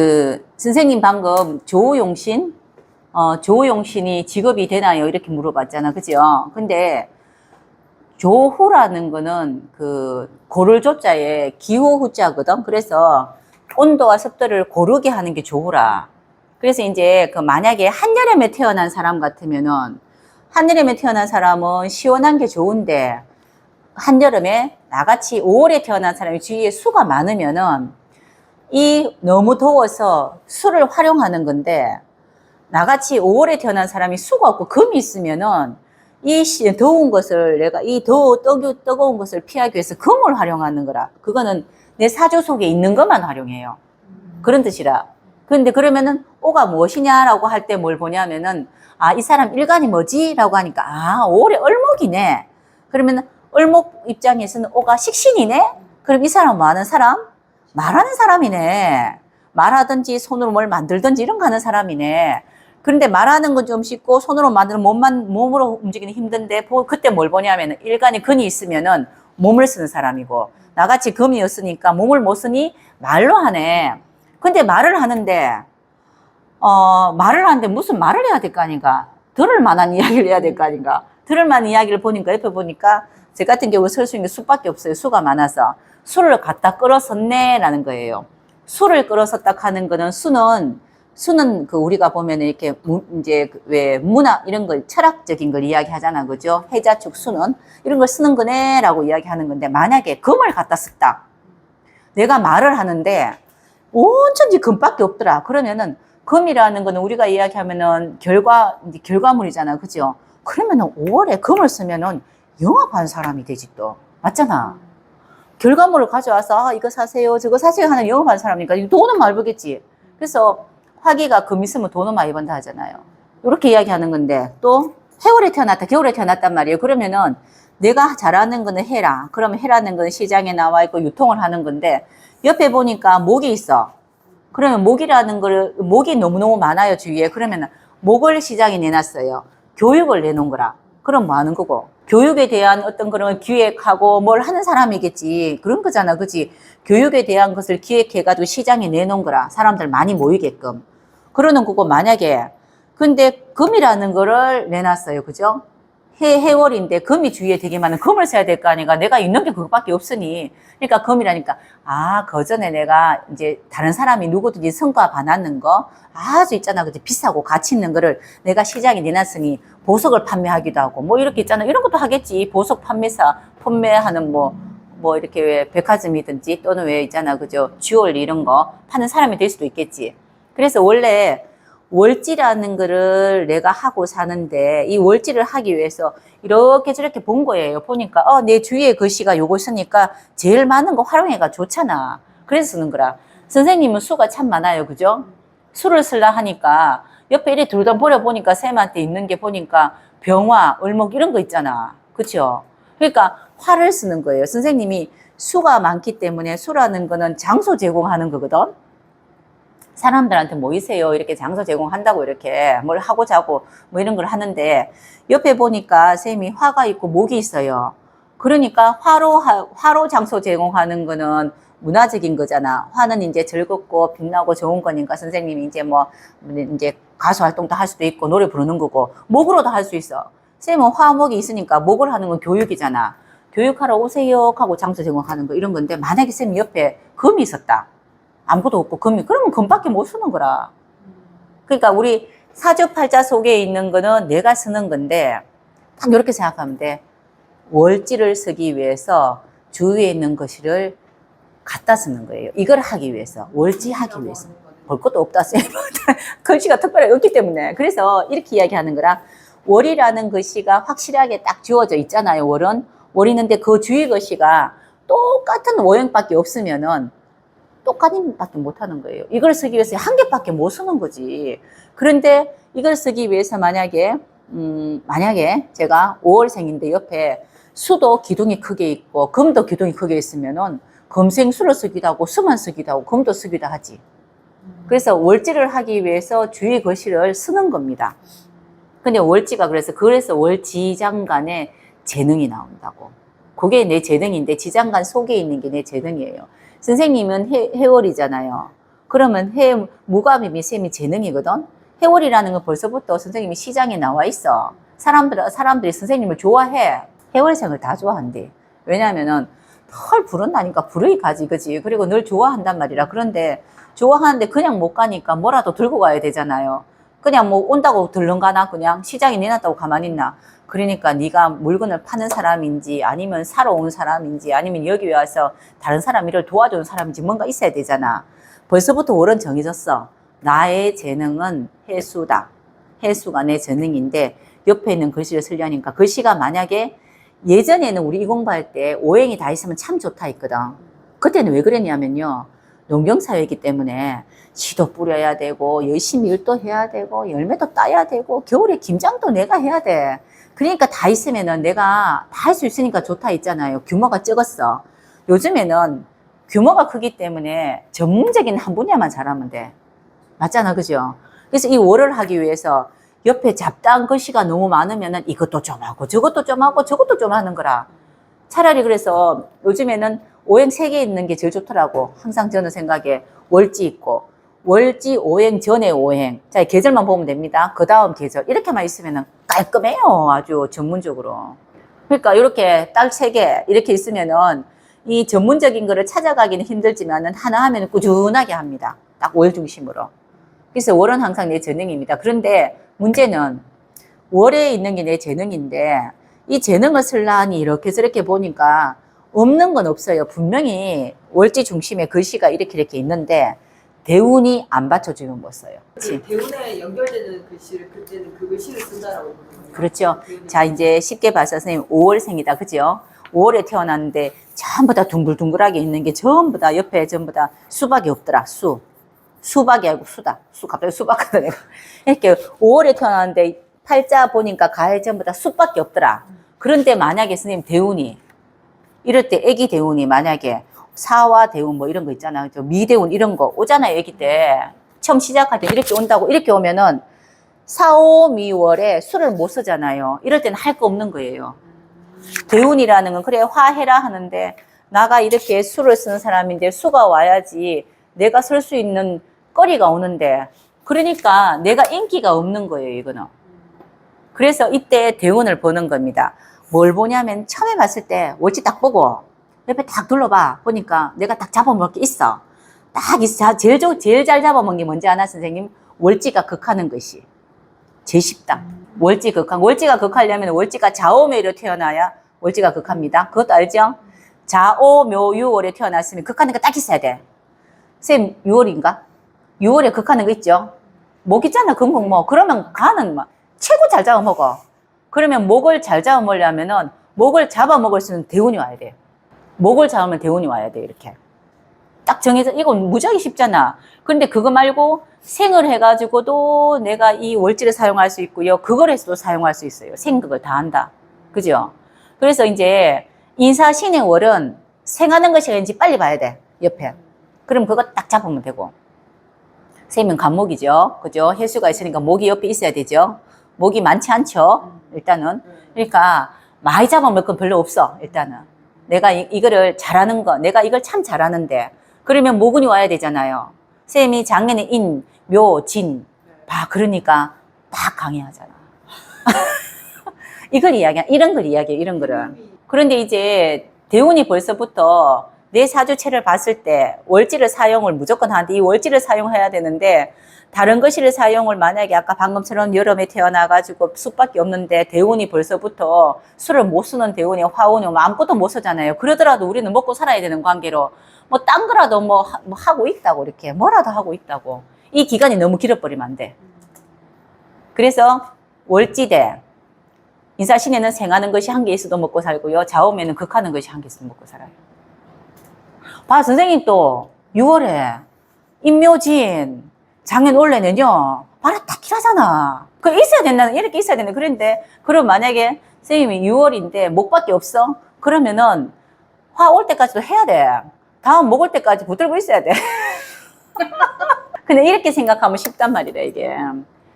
그 선생님 방금 조용신 어 조용신이 직업이 되나요? 이렇게 물어봤잖아. 그죠? 근데 조후라는 거는 그 고를 조자에 기후 후자거든. 그래서 온도와 습도를 고르게 하는 게 조후라. 그래서 이제 그 만약에 한여름에 태어난 사람 같으면은 한여름에 태어난 사람은 시원한 게 좋은데 한여름에 나같이 5월에 태어난 사람이 주위에 수가 많으면은 이 너무 더워서 수를 활용하는 건데 나같이 5월에 태어난 사람이 수가 없고 금이 있으면은 이 시- 더운 것을 내가 이더 뜨거, 뜨거운 것을 피하기 위해서 금을 활용하는 거라. 그거는 내 사주 속에 있는 것만 활용해요. 그런 뜻이라. 그런데 그러면은 오가 무엇이냐라고 할 때 뭘 보냐면은 아, 이 사람 일간이 뭐지? 라고 하니까 아, 5월에 을목이네. 그러면은 을목 입장에서는 오가 식신이네? 그럼 이 사람 뭐 하는 사람? 말하는 사람이네. 말하든지 손으로 뭘 만들든지 이런 거 하는 사람이네. 그런데 말하는 건 좀 쉽고 손으로 만드는 몸만 몸으로 움직이는 힘든데 보- 그때 뭘 보냐면은 일간에 근이 있으면은 몸을 쓰는 사람이고 나같이 금이 없으니까 몸을 못 쓰니 말로 하네. 근데 말을 하는데 어 말을 하는데 무슨 말을 해야 될 거 아닌가? 들을 만한 이야기를 해야 될 거 아닌가? 들을 만한 이야기를 보니까 옆에 보니까 제 같은 경우 설수 있는 게 수밖에 없어요. 수가 많아서 수를 갖다 끌어섰네라는 거예요. 수를 끌어섰다 하는 거는 수는 수는 그 우리가 보면 이렇게 무- 이제 그왜 문화 이런 걸 철학적인 걸 이야기하잖아, 그죠? 해자축 수는 이런 걸 쓰는 거네라고 이야기하는 건데 만약에 금을 갖다 썼다. 내가 말을 하는데 온천지 금밖에 없더라. 그러면은 금이라는 거는 우리가 이야기하면은 결과 결과물이잖아, 그죠? 그러면은 5월에 금을 쓰면은 영업한 사람이 되지 또 맞잖아. 결과물을 가져와서 아, 이거 사세요, 저거 사세요 하는 영업한 사람이니까 돈은 많이 벌겠지. 그래서 화기가 금 있으면 돈은 많이 번다 하잖아요. 이렇게 이야기하는 건데 또 해월에 태어났다, 겨울에 태어났단 말이에요. 그러면은 내가 잘하는 거는 해라. 그러면 해라는 거는 시장에 나와 있고 유통을 하는 건데 옆에 보니까 목이 있어. 그러면 목이라는 거를 목이 너무너무 많아요 주위에. 그러면 목을 시장에 내놨어요. 교육을 내놓은 거라. 그럼 뭐 하는 거고? 교육에 대한 어떤 그런 기획하고 뭘 하는 사람이겠지. 그런 거잖아. 그지? 교육에 대한 것을 기획해가지고 시장에 내놓은 거라. 사람들 많이 모이게끔. 그러는 거고, 만약에. 근데 금이라는 거를 내놨어요. 그죠? 해, 해월인데 금이 주위에 되게 많은 금을 써야 될 거 아니까 내가 있는 게 그것밖에 없으니. 그러니까 금이라니까, 아, 그 전에 내가 이제 다른 사람이 누구든지 성과 봐놨는 거 아주 있잖아. 그지? 비싸고 가치 있는 거를 내가 시장에 내놨으니 보석을 판매하기도 하고 뭐 이렇게 있잖아. 이런 것도 하겠지. 보석 판매사, 판매하는 뭐, 뭐 이렇게 왜 백화점이든지 또는 왜 있잖아. 그죠? 주얼리 이런 거 파는 사람이 될 수도 있겠지. 그래서 원래 월지라는 거를 내가 하고 사는데 이 월지를 하기 위해서 이렇게 저렇게 본 거예요. 보니까 어, 내 주위에 글씨가 요거 쓰니까 제일 많은 거 활용해가 좋잖아. 그래서 쓰는 거라. 선생님은 수가 참 많아요. 그죠? 수를 쓰려 하니까 옆에 이렇게 둘다 버려보니까 쌤한테 있는 게 보니까 병화, 을목 이런 거 있잖아. 그쵸? 그러니까 화를 쓰는 거예요. 선생님이 수가 많기 때문에 수라는 거는 장소 제공하는 거거든. 사람들한테 모이세요. 이렇게 장소 제공한다고 이렇게 뭘 하고 자고 뭐 이런 걸 하는데 옆에 보니까 쌤이 화가 있고 목이 있어요. 그러니까 화로, 하- 화로 장소 제공하는 거는 문화적인 거잖아. 화는 이제 즐겁고 빛나고 좋은 거니까 선생님이 이제 뭐 이제 가수 활동도 할 수도 있고 노래 부르는 거고 목으로도 할 수 있어. 쌤은 화목이 있으니까 목을 하는 건 교육이잖아. 교육하러 오세요 하고 장소 제공하는 거 이런 건데 만약에 쌤이 옆에 금이 있었다. 아무것도 없고 금이 그러면 금밖에 못 쓰는 거라. 그러니까 우리 사주팔자 속에 있는 거는 내가 쓰는 건데 딱 이렇게 생각하면 돼. 월지를 쓰기 위해서 주위에 있는 것을 갖다 쓰는 거예요. 이걸 하기 위해서 월지 하기 위해서 볼 것도 없다 쌤. 글씨가 특별히 없기 때문에 그래서 이렇게 이야기하는 거라 월이라는 글씨가 확실하게 딱 지워져 있잖아요. 월은 월 있는데 그 주위 글씨가 똑같은 오형밖에 없으면은 똑같은 밖에 못 하는 거예요. 이걸 쓰기 위해서 한 개밖에 못 쓰는 거지. 그런데 이걸 쓰기 위해서 만약에, 음, 만약에 제가 5월생인데 옆에 수도 기둥이 크게 있고 금도 기둥이 크게 있으면은 금생수를 쓰기도 하고 수만 쓰기도 하고 금도 쓰기도 하지. 그래서 월지를 하기 위해서 주의 거실을 쓰는 겁니다. 근데 월지가 그래서 그래서 월지장간에 재능이 나온다고. 그게 내 재능인데 지장간 속에 있는 게 내 재능이에요. 선생님은 해, 해월이잖아요. 그러면 해, 무갑임이 셈이 재능이거든? 해월이라는 건 벌써부터 선생님이 시장에 나와 있어. 사람들, 사람들이 선생님을 좋아해. 해월생을 다 좋아한대. 왜냐면은 헐 부른다니까 불의 가지, 그지? 그리고 늘 좋아한단 말이라. 그런데 좋아하는데 그냥 못 가니까 뭐라도 들고 가야 되잖아요. 그냥 뭐 온다고 들른가나 그냥 시장에 내놨다고 가만히 있나. 그러니까 네가 물건을 파는 사람인지 아니면 사러 온 사람인지 아니면 여기 와서 다른 사람 일을 도와주는 사람인지 뭔가 있어야 되잖아. 벌써부터 월은 정해졌어. 나의 재능은 해수다. 해수가 내 재능인데 옆에 있는 글씨를 쓰려니까 글씨가 만약에 예전에는 우리 이 공부할 때 오행이 다 있으면 참 좋다 했거든. 그때는 왜 그랬냐면요. 농경사회이기 때문에 씨도 뿌려야 되고 열심히 일도 해야 되고 열매도 따야 되고 겨울에 김장도 내가 해야 돼. 그러니까 다 있으면은 내가 다 할 수 있으니까 좋다 했잖아요. 규모가 적었어. 요즘에는 규모가 크기 때문에 전문적인 한 분야만 잘하면 돼. 맞잖아, 그죠? 그래서 이 월을 하기 위해서 옆에 잡다한 글씨가 너무 많으면은 이것도 좀 하고 저것도 좀 하고 저것도 좀 하는 거라. 차라리 그래서 요즘에는 오행 세 개 있는 게 제일 좋더라고. 항상 저는 생각에 월지 있고 월지 오행 전에 오행. 자, 계절만 보면 됩니다. 그 다음 계절. 이렇게만 있으면은 깔끔해요. 아주 전문적으로. 그러니까 이렇게 딱 세 개 이렇게 있으면은 이 전문적인 거를 찾아가기는 힘들지만은 하나 하면 꾸준하게 합니다. 딱 월 중심으로. 그래서 월은 항상 내 재능입니다. 그런데 문제는 월에 있는 게 내 재능인데 이 재능을 쓸라니 이렇게 저렇게 보니까 없는 건 없어요. 분명히 월지 중심에 글씨가 이렇게 이렇게 있는데 대운이 안 받쳐주는 거 써요. 그렇지? 그 대운에 연결되는 글씨를 그때는 그 글씨를 쓴다라고. 그렇죠. 대운에. 자, 이제 쉽게 봐서 선생님 5월생이다. 그죠? 5월에 태어났는데 전부 다 둥글둥글하게 있는 게 전부 다 옆에 전부 다 수박이 없더라. 수. 수박이 아니고 수다. 수 갑자기 수박 하다 내가. 이렇게 5월에 태어났는데 팔자 보니까 가에 전부 다 숫밖에 없더라. 그런데 만약에 선생님 대운이 이럴 때 애기 대운이 만약에 사와 대운 뭐 이런 거 있잖아요. 저 미대운 이런 거 오잖아요. 애기 때. 처음 시작할 때 이렇게 온다고 이렇게 오면은 사오 미월에 술을 못 쓰잖아요. 이럴 때는 할 거 없는 거예요. 대운이라는 건 그래 화해라 하는데 나가 이렇게 술을 쓰는 사람인데 수가 와야지 내가 쓸수 있는 거리가 오는데 그러니까 내가 인기가 없는 거예요 이거는 그래서 이때 대운을 보는 겁니다 뭘 보냐면 처음에 봤을 때 월지 딱 보고 옆에 딱 둘러봐. 보니까 내가 딱 잡아먹을 게 있어. 딱 있어. 제일, 좋- 제일 잘 잡아먹은 게 뭔지 아나 선생님? 월지가 극하는 것이. 제일 쉽다. 월지 극한 월지가 극하려면 월지가 좌오묘로 태어나야 월지가 극합니다. 그것도 알죠? 좌오묘유월에 태어났으면 극하는 거 딱 있어야 돼. 쌤 6월인가? 6월에 극하는 거 있죠? 목 있잖아 뭐 그러면 간은 막 최고 잘 잡아먹어 그러면 목을 잘 잡아먹으려면은 목을 잡아먹을 수 있는 대운이 와야 돼 목을 잡으면 대운이 와야 돼 이렇게. 딱 정해서 이건 무지하게 쉽잖아. 근데 그거 말고 생을 해가지고도 내가 이 월지를 사용할 수 있고요. 그걸 해서도 사용할 수 있어요. 생극을 다 한다. 그죠? 그래서 이제 인사신의 월은 생하는 것이 아닌지 빨리 봐야 돼 옆에. 그럼 그거 딱 잡으면 되고. 세면 간목이죠. 그죠? 해수가 있으니까 목이 옆에 있어야 되죠 목이 많지 않죠? 일단은. 그러니까 많이 잡아먹을 건 별로 없어 일단은. 내가 이, 이거를 잘하는 거 내가 이걸 참 잘하는데. 그러면 모근이 와야 되잖아요. 쌤이 작년에 인, 묘, 진. 봐 그러니까 딱 강의하잖아. 이걸 이야기야 이런 걸 이야기해 이런 거를. 그런데 이제 대운이 벌써부터 내 사주체를 봤을 때 월지를 사용을 무조건 하는데 이 월지를 사용해야 되는데 다른 것을 사용을 만약에 아까 방금처럼 여름에 태어나가지고 숲밖에 없는데 대운이 벌써부터 술을 못 쓰는 대운이 화운이 뭐 아무것도 못 쓰잖아요. 그러더라도 우리는 먹고 살아야 되는 관계로 뭐 딴 거라도 뭐, 하- 뭐 하고 있다고 이렇게 뭐라도 하고 있다고 이 기간이 너무 길어버리면 안 돼. 그래서 월지대 인사신에는 생하는 것이 한 개 있어도 먹고 살고요. 자오면은 극하는 것이 한 개 있어도 먹고 살아요. 봐, 선생님 또 6월에 임묘진 작년 올해 내년 봐라 딱 길하잖아. 그 있어야 된다는 이렇게 있어야 되는데 그런데 그럼 만약에 선생님이 6월인데 목밖에 없어? 그러면은 화 올 때까지도 해야 돼. 다음 목올 때까지 붙들고 있어야 돼. 근데 이렇게 생각하면 쉽단 말이다 이게.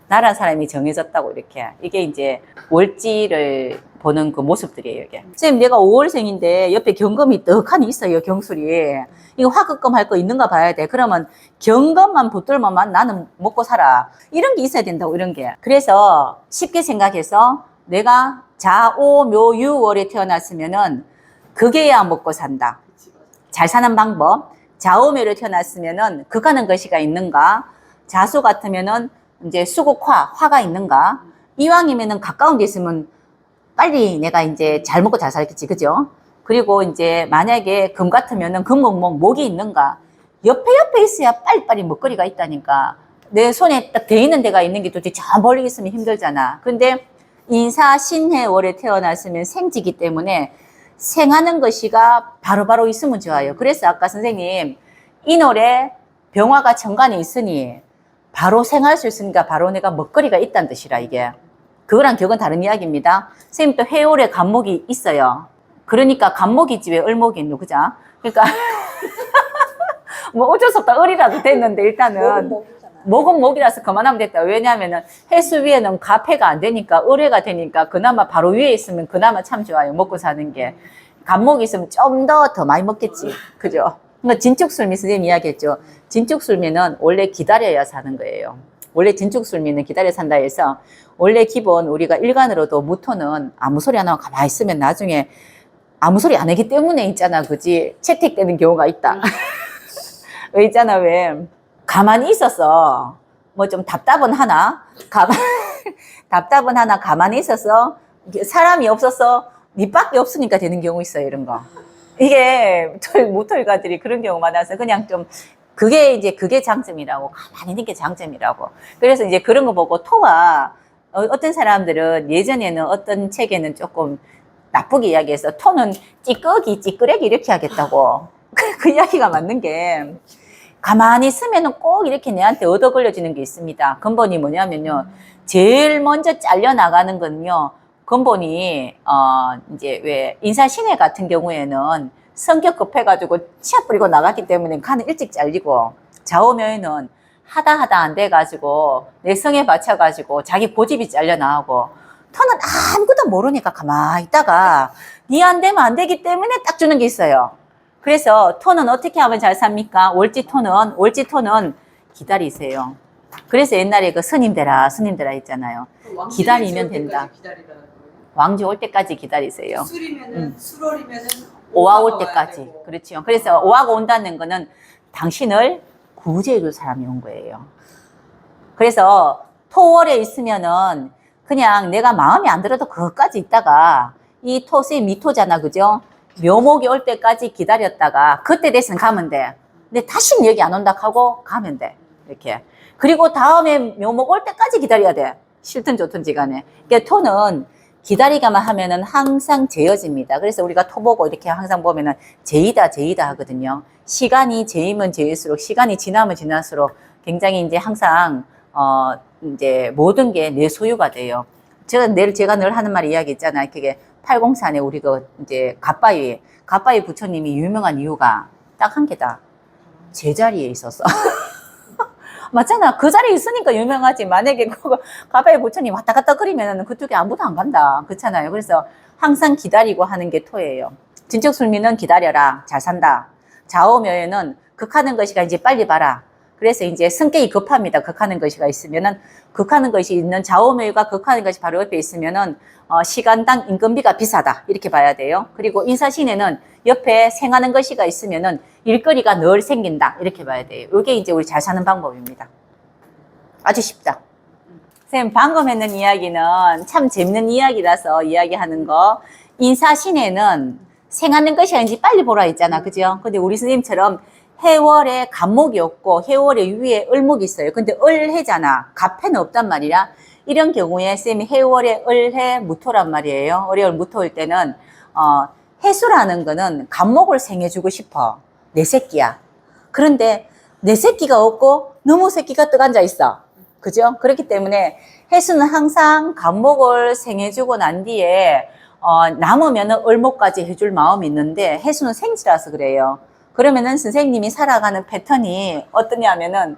나란 사람이 정해졌다고 이렇게 이게 이제 월지를 보는 그 모습들이에요, 이게. 선생님, 내가 5월생인데 옆에 경금이 떡하니 있어요, 경술이. 이거 화급금 할 거 있는가 봐야 돼. 그러면 경금만 붙들면 나는 먹고 살아. 이런 게 있어야 된다고, 이런 게. 그래서 쉽게 생각해서 내가 자오, 묘, 유월에 태어났으면은 그게야 먹고 산다. 잘 사는 방법. 좌우묘로 태어났으면은 극하는 것이가 있는가? 자수 같으면은 이제 수국화, 화가 있는가? 이왕이면은 가까운 데 있으면 빨리 내가 이제 잘 먹고 잘 살겠지, 그죠? 그리고 이제 만약에 금 같으면은 금목목 목이 있는가? 옆에 옆에 있어야 빨리빨리 먹거리가 있다니까. 내 손에 딱돼 있는 데가 있는 게 도대체 저 멀리 있으면 힘들잖아. 근데 인사 신해 월에 태어났으면 생지기 때문에 생하는 것이가 바로바로 있으면 좋아요. 그래서 아까 선생님 이 노래 병화가 정관에 있으니 바로 생할 수 있으니까 바로 내가 먹거리가 있다는 뜻이라 이게. 그거랑 격은 다른 이야기입니다. 선생님 또 해올에 간목이 있어요. 그러니까 간목이 집에 을목이 있노, 그죠? 그러니까 뭐 어쩔 수 없다. 을이라도 됐는데 일단은 목은 목이라서 그만하면 됐다. 왜냐하면은 해수 위에는 가패가 안 되니까 의뢰가 되니까 그나마 바로 위에 있으면 그나마 참 좋아요. 먹고 사는 게. 간목이 있으면 좀더더 많이 먹겠지. 그죠? 그러니까 진축술미 선생님 이야기했죠. 진축술미는 원래 기다려야 사는 거예요. 원래 진축술미는 기다려 산다 해서 원래 기본 우리가 일간으로도 무토는 아무 소리 안 하고 가만히 있으면 나중에 아무 소리 안 하기 때문에 있잖아. 그지? 채택되는 경우가 있다. 왜 있잖아, 왜. 가만히 있었어. 뭐좀 답답은 하나? 가만, 답답은 하나 가만히 있었어. 이게 사람이 없어서 니밖에 없으니까 되는 경우 있어요, 이런 거. 이게 저희 모토일가들이 그런 경우 많아서 그냥 좀 그게 이제 그게 장점이라고 가만히 있는 게 장점이라고. 그래서 이제 그런 거 보고 토가 어, 어떤 사람들은 예전에는 어떤 책에는 조금 나쁘게 이야기해서 토는 찌꺼기, 찌끄레기 이렇게 하겠다고. 그, 그 이야기가 맞는 게 가만히 있으면은 꼭 이렇게 내한테 얻어 걸려지는 게 있습니다. 근본이 뭐냐면요. 제일 먼저 잘려 나가는 건요. 근본이 어 이제 왜 인사 신해 같은 경우에는 성격 급해가지고 치아 뿌리고 나갔기 때문에 간은 일찍 잘리고 좌우면은 하다 하다 안 돼가지고 내 성에 받쳐가지고 자기 고집이 잘려 나오고 터는 아무것도 모르니까 가만히 있다가 니 안 되면 안 되기 때문에 딱 주는 게 있어요. 그래서 토는 어떻게 하면 잘 삽니까? 월지 토는 월지 토는 기다리세요. 그래서 옛날에 그 스님들아 스님들아 있잖아요. 왕실이 기다리면 된다. 기다리라는. 왕지 올 때까지 기다리세요. 술이면은 음. 술월이면은 오화 올 때까지. 그렇죠. 그래서 오화가 온다는 거는 당신을 구제해 줄 사람이 온 거예요. 그래서 토월에 있으면은 그냥 내가 마음에 안 들어도 그것까지 있다가 이 토수의 미토잖아. 그죠? 묘목이 올 때까지 기다렸다가 그때 됐으면 가면 돼. 근데 다시는 여기 안 온다 하고 가면 돼. 이렇게. 그리고 다음에 묘목 올 때까지 기다려야 돼. 싫든 좋든지 간에. 그러니까 토는 기다리기만 하면은 항상 재어집니다. 그래서 우리가 토 보고 이렇게 항상 보면은 제이다, 제이다 하거든요. 시간이 제이면 제일수록 시간이 지나면 지날수록 굉장히 이제 항상 어 이제 모든 게 내 소유가 돼요. 제가 늘 제가 늘 하는 말 이야기 있잖아요. 그게 803에 우리 그 이제 갓바위 갓바위 부처님이 유명한 이유가 딱 한 개다. 제자리에 있었어. 맞잖아. 그 자리에 있으니까 유명하지. 만약에 그거 가바이 부처님 왔다 갔다 거리면 그쪽에 아무도 안 간다. 그렇잖아요. 그래서 항상 기다리고 하는 게 토예요. 진척술미는 기다려라. 잘 산다. 좌오묘에는 극하는 것이가 이제 빨리 봐라. 그래서 이제 성격이 급합니다. 극하는 것이가 있으면은 극하는 것이 있는 좌오묘가 극하는 것이 바로 옆에 있으면은 어, 시간당 인건비가 비싸다. 이렇게 봐야 돼요. 그리고 인사신에는 옆에 생하는 것이가 있으면은 일거리가 늘 생긴다. 이렇게 봐야 돼요. 이게 이제 우리 잘 사는 방법입니다. 아주 쉽다. 선생님, 방금 했는 이야기는 참 재밌는 이야기라서 이야기하는 거. 인사신에는 생하는 것이 아닌지 빨리 보라 했잖아. 그죠? 근데 우리 선생님처럼 해월에 간목이 없고 해월에 위에 을목이 있어요. 근데 을해잖아. 갑해는 없단 말이라. 이런 경우에 쌤이 해월에 을해 무토란 말이에요. 을해월 무토일 때는 어, 해수라는 거는 간목을 생해주고 싶어. 내 새끼야. 그런데 내 새끼가 없고 너무 새끼가 뜨앉아 있어. 그죠? 그렇기 때문에 해수는 항상 간목을 생해주고 난 뒤에 어, 남으면 은 을목까지 해줄 마음이 있는데 해수는 생지라서 그래요. 그러면은 선생님이 살아가는 패턴이 어떠냐면은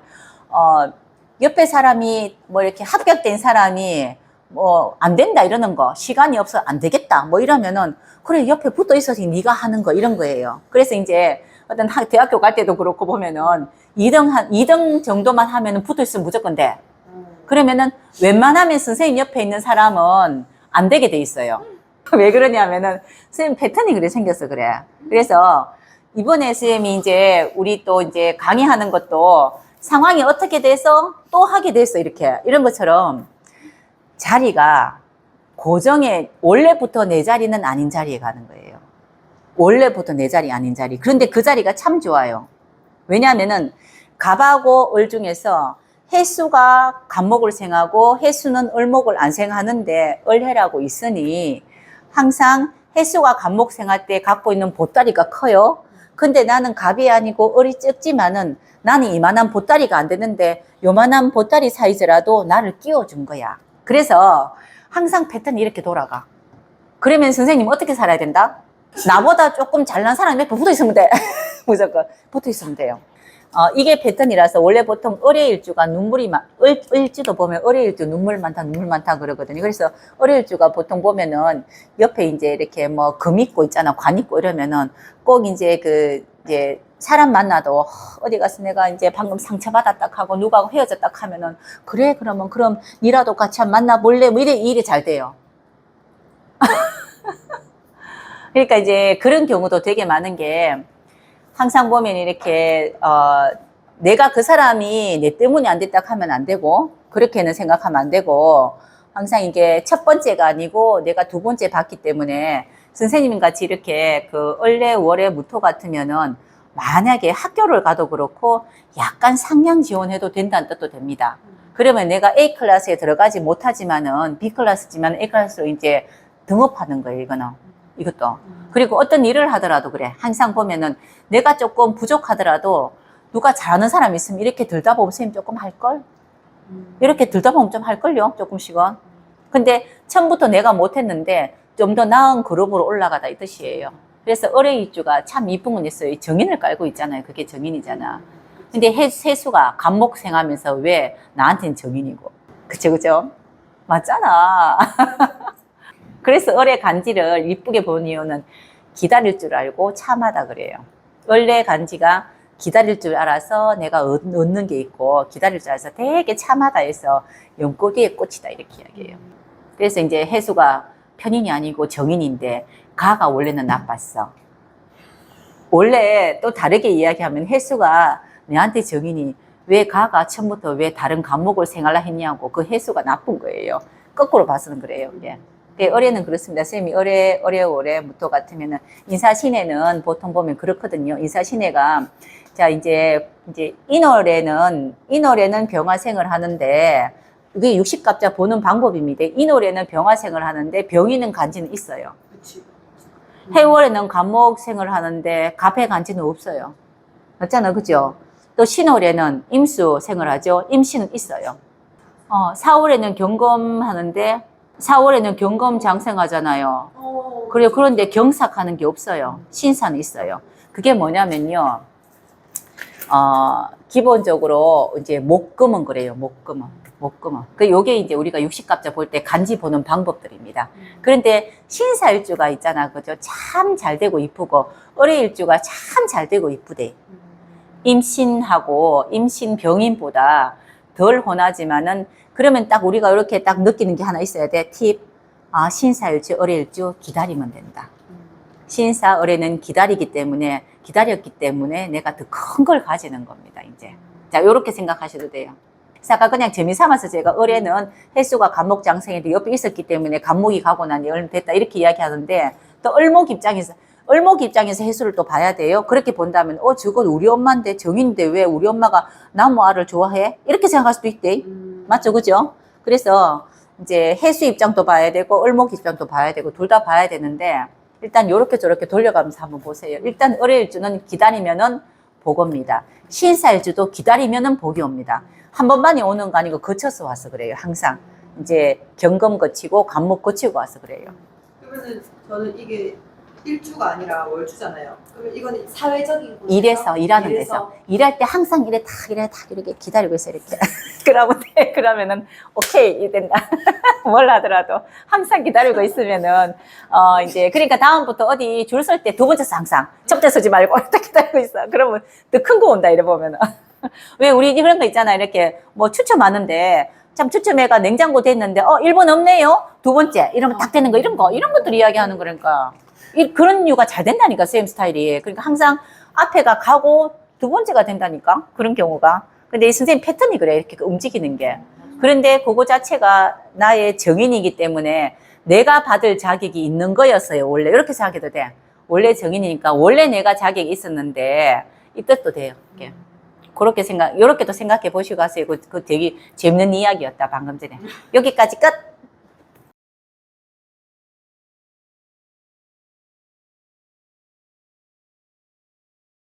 어, 옆에 사람이 뭐 이렇게 합격된 사람이 뭐 안 된다 이러는 거 시간이 없어 안 되겠다 뭐 이러면은 그래 옆에 붙어 있어서 네가 하는 거 이런 거예요. 그래서 이제 어떤 학- 대학교 갈 때도 그렇고 보면은 2등 한 2등 정도만 하면은 붙어 있으면 무조건 돼. 그러면은 웬만하면 선생님 옆에 있는 사람은 안 되게 돼 있어요. 왜 그러냐면은 선생님 패턴이 그래 생겨서 그래. 그래서 이번에 선생님이 이제 우리 또 이제 강의하는 것도 상황이 어떻게 돼서 또 하게 됐어 이렇게 이런 것처럼 자리가 고정의 원래부터 내 자리는 아닌 자리에 가는 거예요. 원래부터 내 자리 아닌 자리. 그런데 그 자리가 참 좋아요. 왜냐하면은 갑하고 을 중에서 해수가 갑목을 생하고 해수는 을목을 안 생하는데 을해라고 있으니 항상 해수가 갑목 생할 때 갖고 있는 보따리가 커요. 근데 나는 갑이 아니고 을이 적지만은 나는 이만한 보따리가 안 되는데 요만한 보따리 사이즈라도 나를 끼워준 거야. 그래서 항상 패턴이 이렇게 돌아가. 그러면 선생님 어떻게 살아야 된다? 나보다 조금 잘난 사람이 옆에 붙어 있으면 돼. 무조건 붙어 있으면 돼요. 어, 이게 패턴이라서 원래 보통 을의 일주가 눈물이 많, 을, 일주도 보면 을의 일주 눈물 많다, 눈물 많다 그러거든요. 그래서 을의 일주가 보통 보면은 옆에 이제 이렇게 뭐 금 있고 있잖아, 관 있고 이러면은 꼭 이제 그, 이제 사람 만나도 허, 어디 가서 내가 이제 방금 상처받았다 하고 누가 헤어졌다 하면은 그래, 그러면 그럼 니라도 같이 한번 만나볼래? 뭐 이래, 이 일이 잘 돼요. 그러니까 이제 그런 경우도 되게 많은 게 항상 보면 이렇게 어 내가 그 사람이 내 때문에 안 됐다 하면 안 되고 그렇게는 생각하면 안 되고 항상 이게 첫 번째가 아니고 내가 두 번째 봤기 때문에 선생님 같이 이렇게 그 을래 월에 무토 같으면은 만약에 학교를 가도 그렇고 약간 상향 지원해도 된다는 뜻도 됩니다. 그러면 내가 A 클래스에 들어가지 못하지만은 B 클래스지만 A 클래스로 이제 등업하는 거예요, 이거는. 이것도. 그리고 어떤 일을 하더라도 그래. 항상 보면은 내가 조금 부족하더라도 누가 잘하는 사람 있으면 이렇게 들다 보면 선생님 조금 할걸? 이렇게 들다 보면 좀 할걸요? 조금씩은. 근데 처음부터 내가 못했는데 좀 더 나은 그룹으로 올라가다 이 뜻이에요. 그래서 입주가 참 이쁜 건 있어요. 이 정인을 깔고 있잖아요. 그게 정인이잖아. 근데 해, 해수가 감목생하면서 왜 나한테는 정인이고. 그쵸, 그쵸? 맞잖아. 그래서 을의 간지를 이쁘게 보는 이유는 기다릴 줄 알고 참하다 그래요. 을의 간지가 기다릴 줄 알아서 내가 얻- 얻는 게 있고 기다릴 줄 알아서 되게 참하다 해서 연꽃이의 꽃이다 이렇게 이야기해요. 그래서 이제 해수가 편인이 아니고 정인인데 가가 원래는 나빴어. 원래 또 다르게 이야기하면 해수가 내한테 정인이 왜 가가 처음부터 왜 다른 감목을 생활라 했냐고 그 해수가 나쁜 거예요. 거꾸로 봐서는 그래요. 예. 그 어뢰는 그렇습니다. 선생님이 어뢰, 어뢰, 어뢰, 무토 같으면은 인사신해는 보통 보면 그렇거든요. 인사신해가 자 이제 이제 인월에는 인월에는 병화생을 하는데 이게 60갑자 보는 방법입니다. 인월에는 병화생을 하는데 병이는 간지는 있어요. 그치. 해월에는 간목생을 하는데 갑의 간지는 없어요. 맞잖아, 그죠? 또 신월에는 임수생을 하죠. 임신은 있어요. 어, 4월에는 경검하는데 4월에는 경검 장생하잖아요. 어. 그래요. 그런데 경삭하는 게 없어요. 신사는 있어요. 그게 뭐냐면요. 어, 기본적으로 이제 목금은 그래요. 목금은. 목금은. 그 요게 이제 우리가 60갑자 볼 때 간지 보는 방법들입니다. 그런데 신사일주가 있잖아. 그죠? 참 잘 되고 이쁘고 을의일주가 참 잘 되고 이쁘대. 임신하고 임신 병인보다 덜 혼하지만은 그러면 딱 우리가 이렇게 딱 느끼는 게 하나 있어야 돼. 팁. 아, 신사일주, 을일주 기다리면 된다. 신사, 을에는 기다리기 때문에 기다렸기 때문에 내가 더 큰 걸 가지는 겁니다. 이제. 자, 요렇게 생각하셔도 돼요. 아까 그냥 재미 삼아서 제가 을에는 횟수가 간목 장생인데 옆에 있었기 때문에 간목이 가고 나니 얼마 됐다 이렇게 이야기하는데 또 을목 입장에서 을목 입장에서 해수를 또 봐야 돼요. 그렇게 본다면 어 저건 우리 엄마인데 정인데 왜 우리 엄마가 나무 알을 좋아해? 이렇게 생각할 수도 있대. 맞죠, 그죠? 그래서 이제 해수 입장도 봐야 되고 을목 입장도 봐야 되고 둘 다 봐야 되는데 일단 요렇게 저렇게 돌려가면서 한번 보세요. 일단 을일주는 기다리면은 복옵니다. 신사일주도 기다리면은 복이 옵니다. 한 번만이 오는 거 아니고 거쳐서 와서 그래요. 항상 이제 경금 거치고 간목 거치고 와서 그래요. 그러면은 저는 이게 일주가 아니라 월주잖아요. 그러면 이거는 사회적인 곳에서 일해서 일하는 데서. 일할 때 항상 이래 탁 이래 탁 이렇게 기다리고 있어 이렇게. 그러면 돼 그러면은 오케이 이 된다. 뭘 하더라도 항상 기다리고 있으면은 어 이제 그러니까 다음부터 어디 줄 설 때 두 번째 서 항상 첫 번째 서지 말고 딱 기다리고 있어. 그러면 더 큰 거 온다 이래 보면은. 왜 우리 그런 거 있잖아 이렇게 뭐 추첨하는데 참 추첨회가 냉장고 됐는데 어 1번 없네요? 두 번째 이러면 딱 되는 거 이런 거 이런 것들 이야기하는 거니까. 이, 그런 이유가 잘 된다니까 쌤 스타일이 그러니까 항상 앞에가 가고 두 번째가 된다니까 그런 경우가 근데 이 선생님 패턴이 그래 이렇게 움직이는 게 그런데 그거 자체가 나의 정인이기 때문에 내가 받을 자격이 있는 거였어요 원래 이렇게 생각해도 돼 원래 정인이니까 원래 내가 자격이 있었는데 이 뜻도 돼요 이게. 그렇게 생각, 이렇게도 생각해 보시고 하세요. 그, 그 되게 재밌는 이야기였다, 방금 전에. 여기까지 끝!